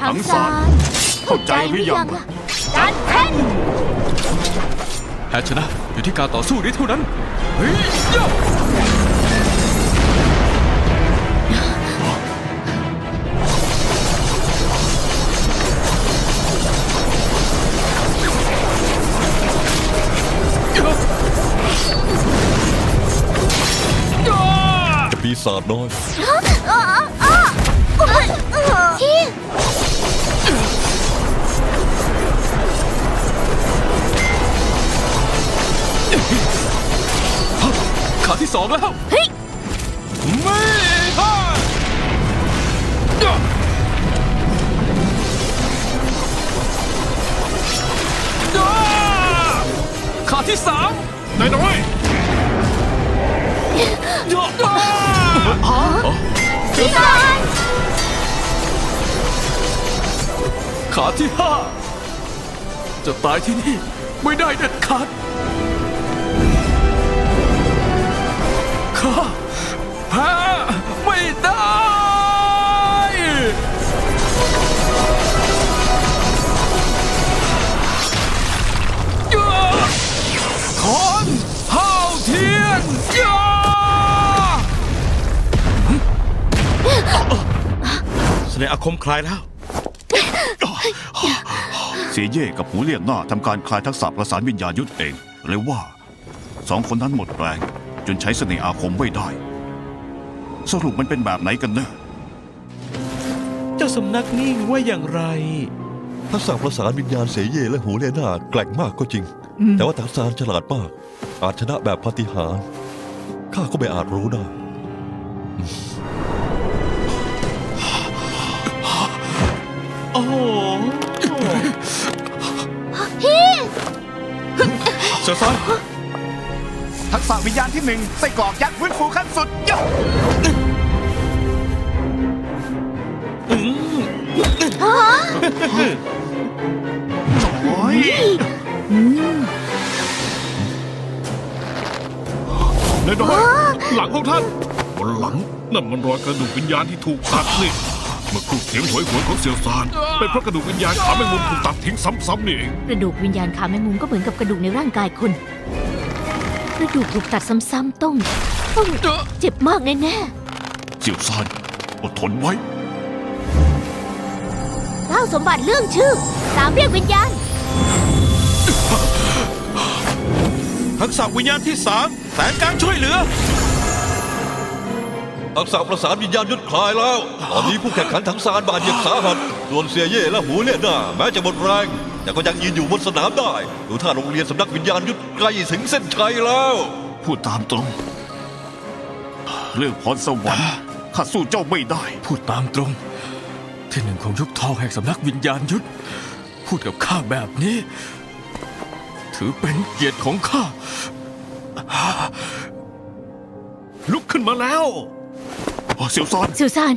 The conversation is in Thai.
ทั้งสารเข้าใจหรือยังล่ะการแข่งแพ้ชนะอยู่ที่การต่อสู้นี้เท่านั้นเฮ้ยย่าย่าปีศาจน้อยพี่ ที่สองแล้วเฮ้ยไม่ฮ่าย่าย่าขาที่สามนายน้อยย่าย่าพี่สารขาที่ห้าจะตายที่นี่ไม่ได้เด็ดขาด ข้าแพ้ไม่ได้ขอนห้าวเทียนยาแสดงอาคมคลายแล้ว เสียเย่กับหูเลี่ยงหน้าทำการคลายทักษะประสานวิญญาณยุทธเองเลยว่าสองคนนั้นหมดแรง จนใช้เสน่ห์อาคมไม่ได้ สรุปมันเป็นแบบไหนกันเนอะเจ้าสำนักนิ่งว่าอย่างไร ทักษะประสานวิญญาณเสยเย่และหูเล่นาแกร่งมากก็จริง แต่ว่าทักษานฉลาดมาก อาจชนะแบบปาฏิหาริย์ข้าก็ไม่อาจรู้ได้ โอ้โหเสือซาน ทักษะวิญญาณที่หนึ่งไส้กรอกยักษ์ฟื้นฟูขั้นสุดยอดโอ้ยนายน้อยหลังของท่านบนหลังนั่นมันรอยกระดูกวิญญาณที่ถูกตัดนี่เมื่อครู่เสียงหวยหวนของเสี่ยวซานเป็นเพราะกระดูกวิญญาณขาแมงมุมถูกตัดทิ้งซ้ำๆนี่เองกระดูกวิญญาณขาแมงมุมก็เหมือนกับกระดูกในร่างกายคน กระดูกถูกตัดซ้ำๆต้องต้องเจ็บมากแน่เสี่ยวซานอดทนไว้ ๆเล่าสมบัติเรื่องชื่อ ตามเรียกวิญญาณ ทักษะวิญญาณที่สามแสนการช่วยเหลือ ทักษะประสานวิญญาณยุทธคลายแล้ว ตอนนี้ผู้แข่งขันทั้งสารบาดเจ็บสาหัส ส่วนเสียเย่และหูเล่นาแม้จะหมดแรง แต่ก็ยังยืนอยู่บนสนามได้ ดูท่าโรงเรียนสำนักวิญญาณยุทธใกล้ถึงเส้นชัยแล้ว พูดตามตรง เรื่องพรสวรรค์ข้าสู้เจ้าไม่ได้ พูดตามตรง ที่หนึ่งของยุคทองแห่งสำนักวิญญาณยุทธพูดกับข้าแบบนี้ ถือเป็นเกียรติของข้า ลุกขึ้นมาแล้วเสี่ยวซานซิวซาน